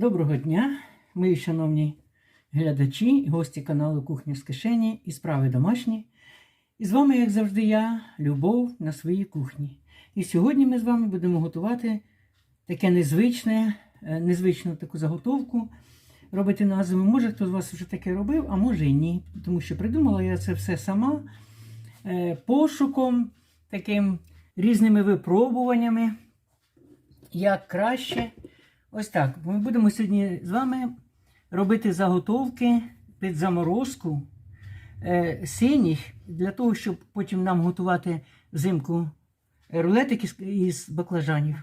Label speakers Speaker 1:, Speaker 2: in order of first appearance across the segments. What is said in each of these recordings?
Speaker 1: Доброго дня, мої шановні глядачі і гості каналу Кухня з кишені і справи домашні. І з вами, як завжди, я, Любов на своїй кухні. І сьогодні ми з вами будемо готувати таке незвичне, е, незвичну таку заготовку. Робити на зиму. Може, хто з вас вже таке робив, а може і ні. Тому що придумала я це все сама е, пошуком, таким різними випробуваннями, як краще. Ось так. Ми будемо сьогодні з вами робити заготовки під заморозку е, синіх, для того, щоб потім нам готувати взимку рулетики з- із баклажанів.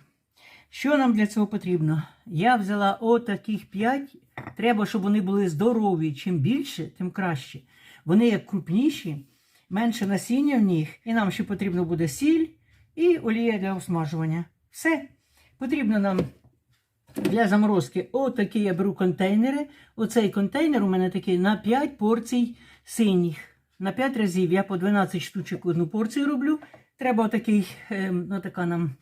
Speaker 1: Що нам для цього потрібно? Я взяла отаких 5. Треба, щоб вони були здорові. Чим більше, тим краще. Вони як крупніші, менше насіння в них. І нам ще потрібно буде сіль і олія для осмажування. Все. Потрібно нам для заморозки отакі я беру контейнери. Оцей контейнер у мене такий на 5 порцій синіх. На 5 разів я по 12 штучок одну порцію роблю. Треба отакий, ем, отака нам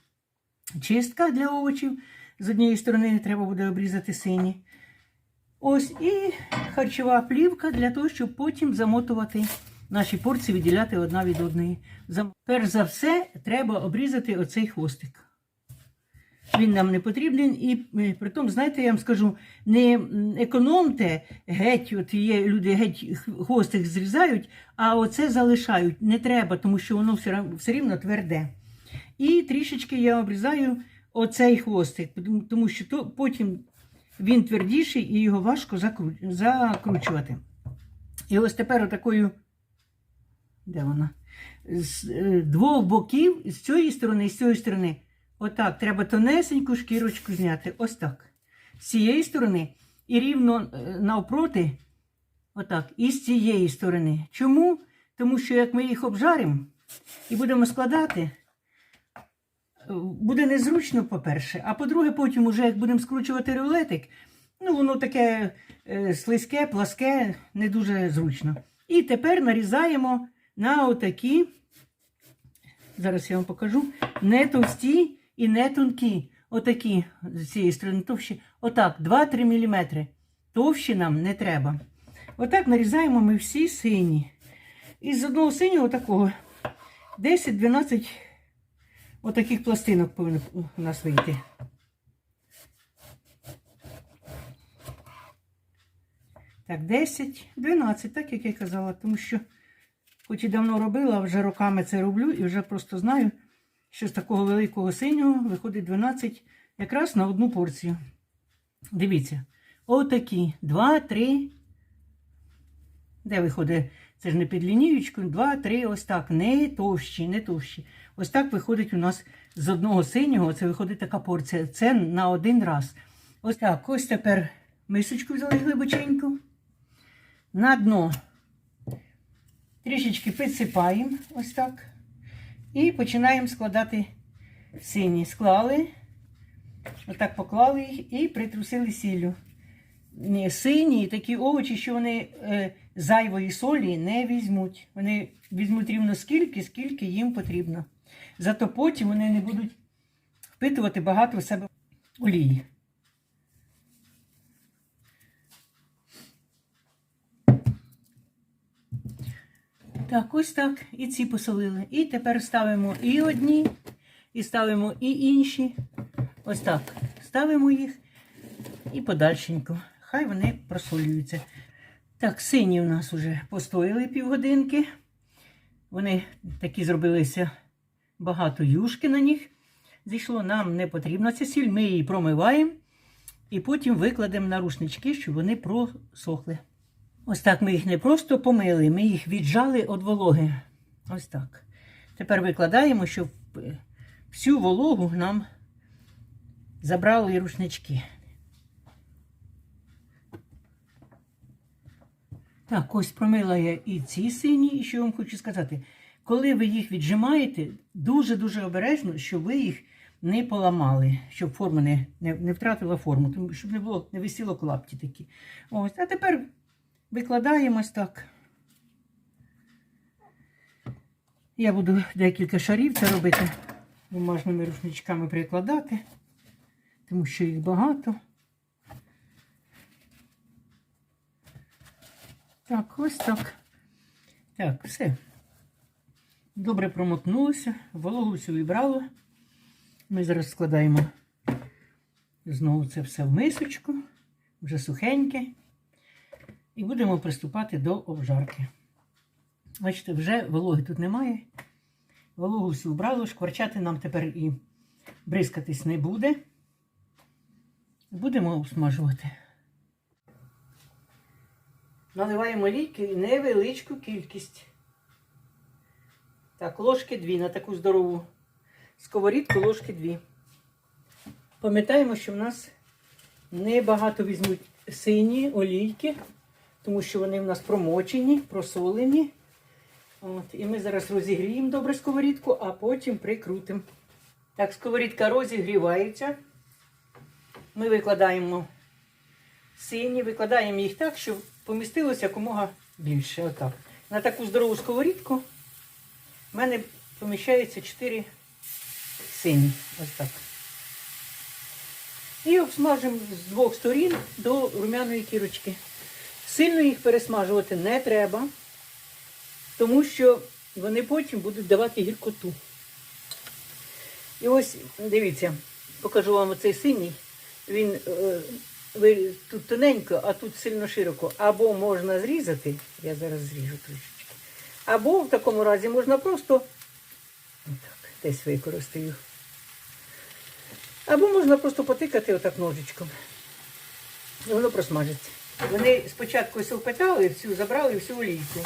Speaker 1: чистка для овочів. З однієї сторони треба буде обрізати сині. Ось і харчова плівка для того, щоб потім замотувати наші порції, відділяти одна від одної. Перш за все, треба обрізати оцей хвостик. Він нам не потрібен. І е, при тому, знаєте, я вам скажу, не економте геть, от є люди геть х- хвостик зрізають, а оце залишають. Не треба, тому що воно все, все рівно тверде. І трішечки я обрізаю оцей хвостик, тому- що то, потім він твердіший і його важко закру- закручувати. І ось тепер отакою, де вона? З е, двох боків, з цієї сторони і з цієї сторони. Отак, треба тонесеньку шкірочку зняти. Ось так. З цієї сторони і рівно е, навпроти, отак, і з цієї сторони. Чому? Тому що як ми їх обжаримо і будемо складати, е, буде незручно, по-перше. А по-друге, потім, уже як будемо скручувати рулетик, ну воно таке е, слизьке, пласке, не дуже зручно. І тепер нарізаємо на отакі, зараз я вам покажу, не товсті і не тонкі. Отакі з цієї сторони товщі. Отак, 2-3 мм. Товщі нам не треба. Отак нарізаємо ми всі сині. І з одного синього такого 10-12 отаких пластинок повинно у нас вийти. Так, 10, 12, так як я казала, тому що хоч і давно робила, вже роками це роблю і вже просто знаю, що з такого великого синього виходить 12 якраз на одну порцію. Дивіться, отакі 2, 3. Де виходить? Це ж не під лінієчкою, 2, 3, ось так. Не товщі, не товщі. Ось так виходить у нас з одного синього, це виходить така порція. Це на один раз. Ось так. Ось тепер мисочку взяли глибоченьку. На дно трішечки підсипаємо, ось так. І починаємо складати сині. Склали, отак поклали їх і притрусили сіллю. Сині такі овочі, що вони е, зайвої солі не візьмуть. Вони візьмуть рівно скільки, скільки їм потрібно. Зато потім вони не будуть впитувати багато в себе олії. Так, ось так. І ці посолили. І тепер ставимо і одні, і ставимо і інші. Ось так. Ставимо їх і подальшенько. Хай вони просолюються. Так, сині у нас вже постояли півгодинки. Вони такі зробилися багато юшки на них. Зійшло, нам не потрібна ця сіль, ми її промиваємо і потім викладемо на рушнички, щоб вони просохли. Ось так ми їх не просто помили, ми їх віджали від вологи. Ось так. Тепер викладаємо, щоб е, всю вологу нам забрали рушнички. Так, ось промила я і ці сині, і що вам хочу сказати. Коли ви їх віджимаєте, дуже-дуже обережно, щоб ви їх не поламали, щоб форма не, не, не втратила форму, щоб не було, не висіло клапті такі. Ось, а тепер Викладаємо ось так. Я буду декілька шарів це робити, бумажними рушничками прикладати, тому що їх багато. Так, ось так. Так, все. Добре промотнулося, вологу всю вібрало. Ми зараз складаємо знову це все в мисочку, вже сухеньке. І будемо приступати до обжарки. Бачите, вже вологи тут немає. Вологу всю вбрало, шкварчати нам тепер і бризкатись не буде. Будемо обсмажувати. Наливаємо ліки невеличку кількість. Так, ложки дві на таку здорову сковорідку ложки дві. Пам'ятаємо, що в нас небагато візьмуть сині олійки, тому що вони в нас промочені, просолені. От, і ми зараз розігріємо добре сковорідку, а потім прикрутимо. Так, сковорідка розігрівається. Ми викладаємо сині, викладаємо їх так, щоб помістилося якомога більше. Отак. На таку здорову сковорідку в мене поміщається 4 сині. Ось так. І обсмажимо з двох сторін до румяної кірочки. Сильно їх пересмажувати не треба, тому що вони потім будуть давати гіркоту. І ось, дивіться, покажу вам оцей синій. Він е, тут тоненько, а тут сильно широко. Або можна зрізати, я зараз зріжу трошечки. Або в такому разі можна просто отак, десь використаю. Або можна просто потикати отак ножичком. І воно просмажиться. Вони спочатку ось впитали всю, забрали всю олійку.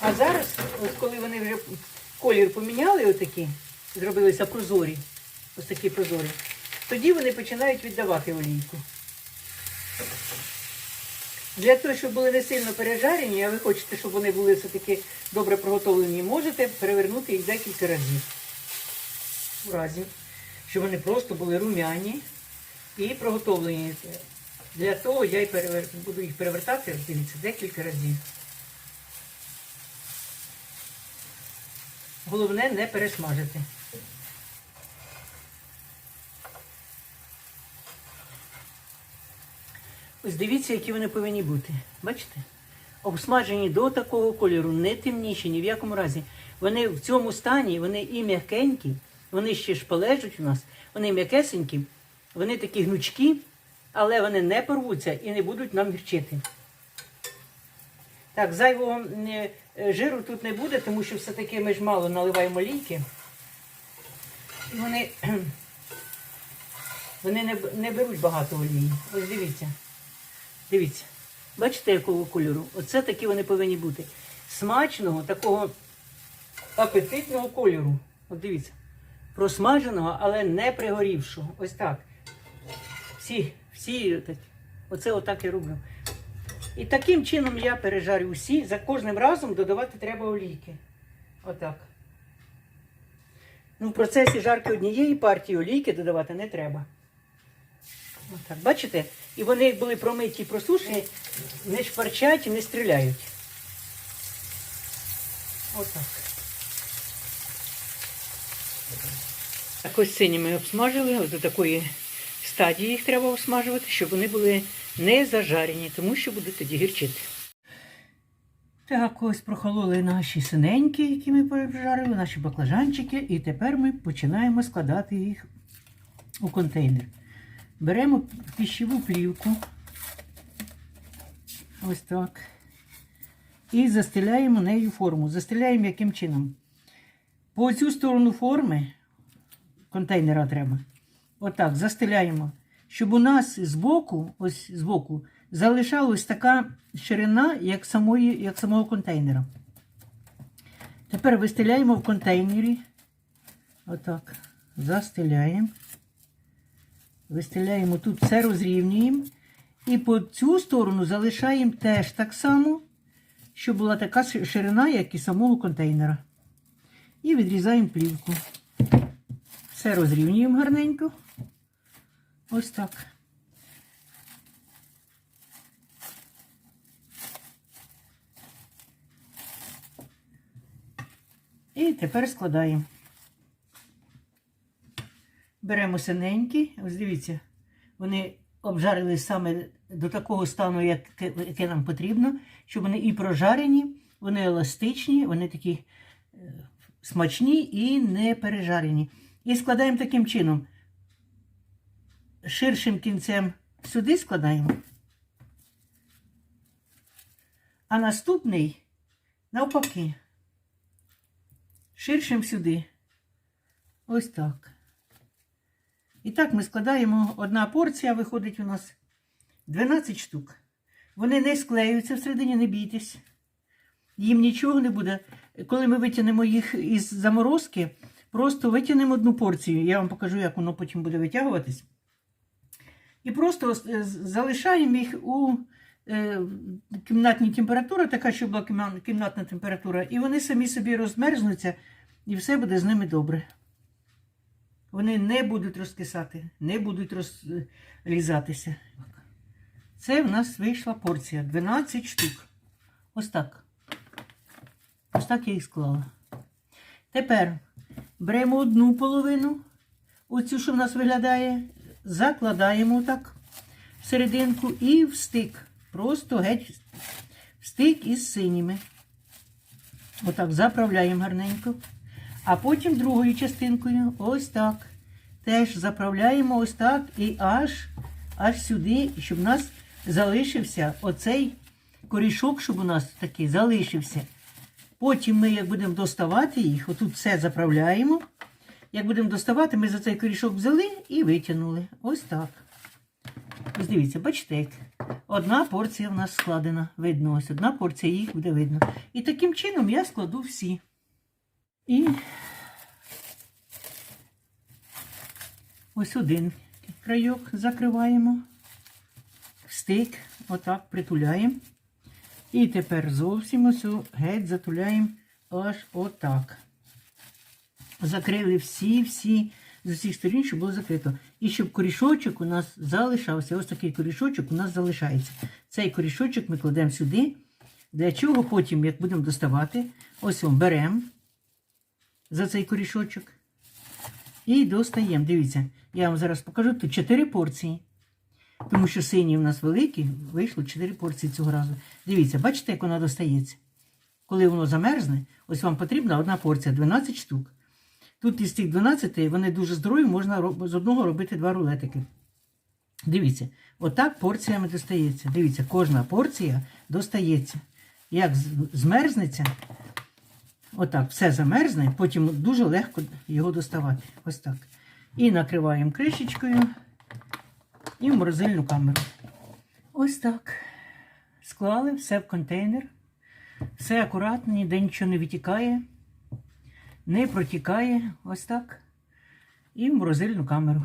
Speaker 1: А зараз, ось коли вони вже колір поміняли, отакі, зробилися прозорі, ось такі прозорі, тоді вони починають віддавати олійку. Для того, щоб були не сильно пережарені, а ви хочете, щоб вони були все-таки добре приготовлені, можете перевернути їх декілька разів. У разі, щоб вони просто були рум'яні і приготовлені. Для того я і перевер... буду їх перевертати, дивіться, декілька разів. Головне не пересмажити. Ось дивіться, які вони повинні бути. Бачите? Обсмажені до такого кольору, не темніші, ні в якому разі. Вони в цьому стані, вони і м'якенькі, вони ще ж полежать у нас, вони м'якесенькі, вони такі гнучкі, але вони не порвуться і не будуть нам гірчити. Так, зайвого е, жиру тут не буде, тому що все-таки ми ж мало наливаємо лійки. І вони, вони не, не беруть багато олії. Ось дивіться. Дивіться. Бачите, якого кольору? Оце такі вони повинні бути. Смачного, такого апетитного кольору. От дивіться. Просмаженого, але не пригорівшого. Ось так. Всі, всі, оце отак я роблю. І таким чином я пережарю усі. За кожним разом додавати треба олійки. Отак. Ну, в процесі жарки однієї партії олійки додавати не треба. Отак, бачите? І вони як були промиті і просушені, не шпарчать і не стріляють. Отак. Так ось сині ми обсмажили, от до такої стадії їх треба обсмажувати, щоб вони були не зажарені, тому що будуть тоді гірчити. Так, ось прохололи наші синенькі, які ми пожарили, наші баклажанчики, і тепер ми починаємо складати їх у контейнер. Беремо пищеву плівку. Ось так. І застеляємо нею форму. Застеляємо яким чином? По цю сторону форми контейнера треба. Отак, застеляємо. Щоб у нас збоку, ось збоку, залишалась така ширина, як, самої, як самого контейнера. Тепер вистеляємо в контейнері. Отак. Застеляємо. Вистеляємо тут все розрівнюємо. І по цю сторону залишаємо теж так само, щоб була така ширина, як і самого контейнера. І відрізаємо плівку. Все розрівнюємо гарненько. Ось так. І тепер складаємо. Беремо синенькі, ось дивіться, вони обжарили саме до такого стану, яке, яке нам потрібно, щоб вони і прожарені, вони еластичні, вони такі е, смачні і не пережарені. І складаємо таким чином. Ширшим кінцем сюди складаємо. А наступний навпаки. Ширшим сюди. Ось так. І так ми складаємо одна порція, виходить у нас 12 штук. Вони не склеюються всередині, не бійтесь. Їм нічого не буде. Коли ми витягнемо їх із заморозки, просто витягнемо одну порцію. Я вам покажу, як воно потім буде витягуватись. І просто е, залишаємо їх у е, кімнатній температурі, така, щоб була кімнатна температура, і вони самі собі розмерзнуться, і все буде з ними добре. Вони не будуть розкисати, не будуть розлізатися. Це в нас вийшла порція 12 штук. Ось так. Ось так я їх склала. Тепер беремо одну половину, оцю, що в нас виглядає, закладаємо так в серединку і в стик. Просто геть в стик із синіми. Отак заправляємо гарненько. А потім другою частинкою ось так. Теж заправляємо ось так і аж, аж сюди, щоб у нас залишився оцей корішок, щоб у нас такий залишився. Потім ми, як будемо доставати їх, отут все заправляємо. Як будемо доставати, ми за цей корішок взяли і витягнули. Ось так. Ось дивіться, бачите, як одна порція в нас складена. Видно, ось одна порція їх буде видно. І таким чином я складу всі. І ось один крайок закриваємо, стик, отак притуляємо. І тепер зовсім ось геть затуляємо аж отак. Закрили всі-всі з усіх сторін, щоб було закрито. І щоб корішочок у нас залишався. Ось такий корішочок у нас залишається. Цей корішочок ми кладемо сюди. Для чого потім, як будемо доставати, ось вам беремо за цей корішочок. І достаємо. Дивіться, я вам зараз покажу тут 4 порції. Тому що сині у нас великі, вийшло 4 порції цього разу. Дивіться, бачите, як воно достається? Коли воно замерзне, ось вам потрібна одна порція 12 штук. Тут із цих 12 вони дуже здорові, можна з одного робити два рулетики. Дивіться, отак порціями достається. Дивіться, кожна порція достається. Як змерзнеться, отак, все замерзне, потім дуже легко його доставати. Ось так. І накриваємо кришечкою і в морозильну камеру. Ось так. Склали все в контейнер. Все акуратно, ніде нічого не витікає, не протікає. Ось так. І в морозильну камеру.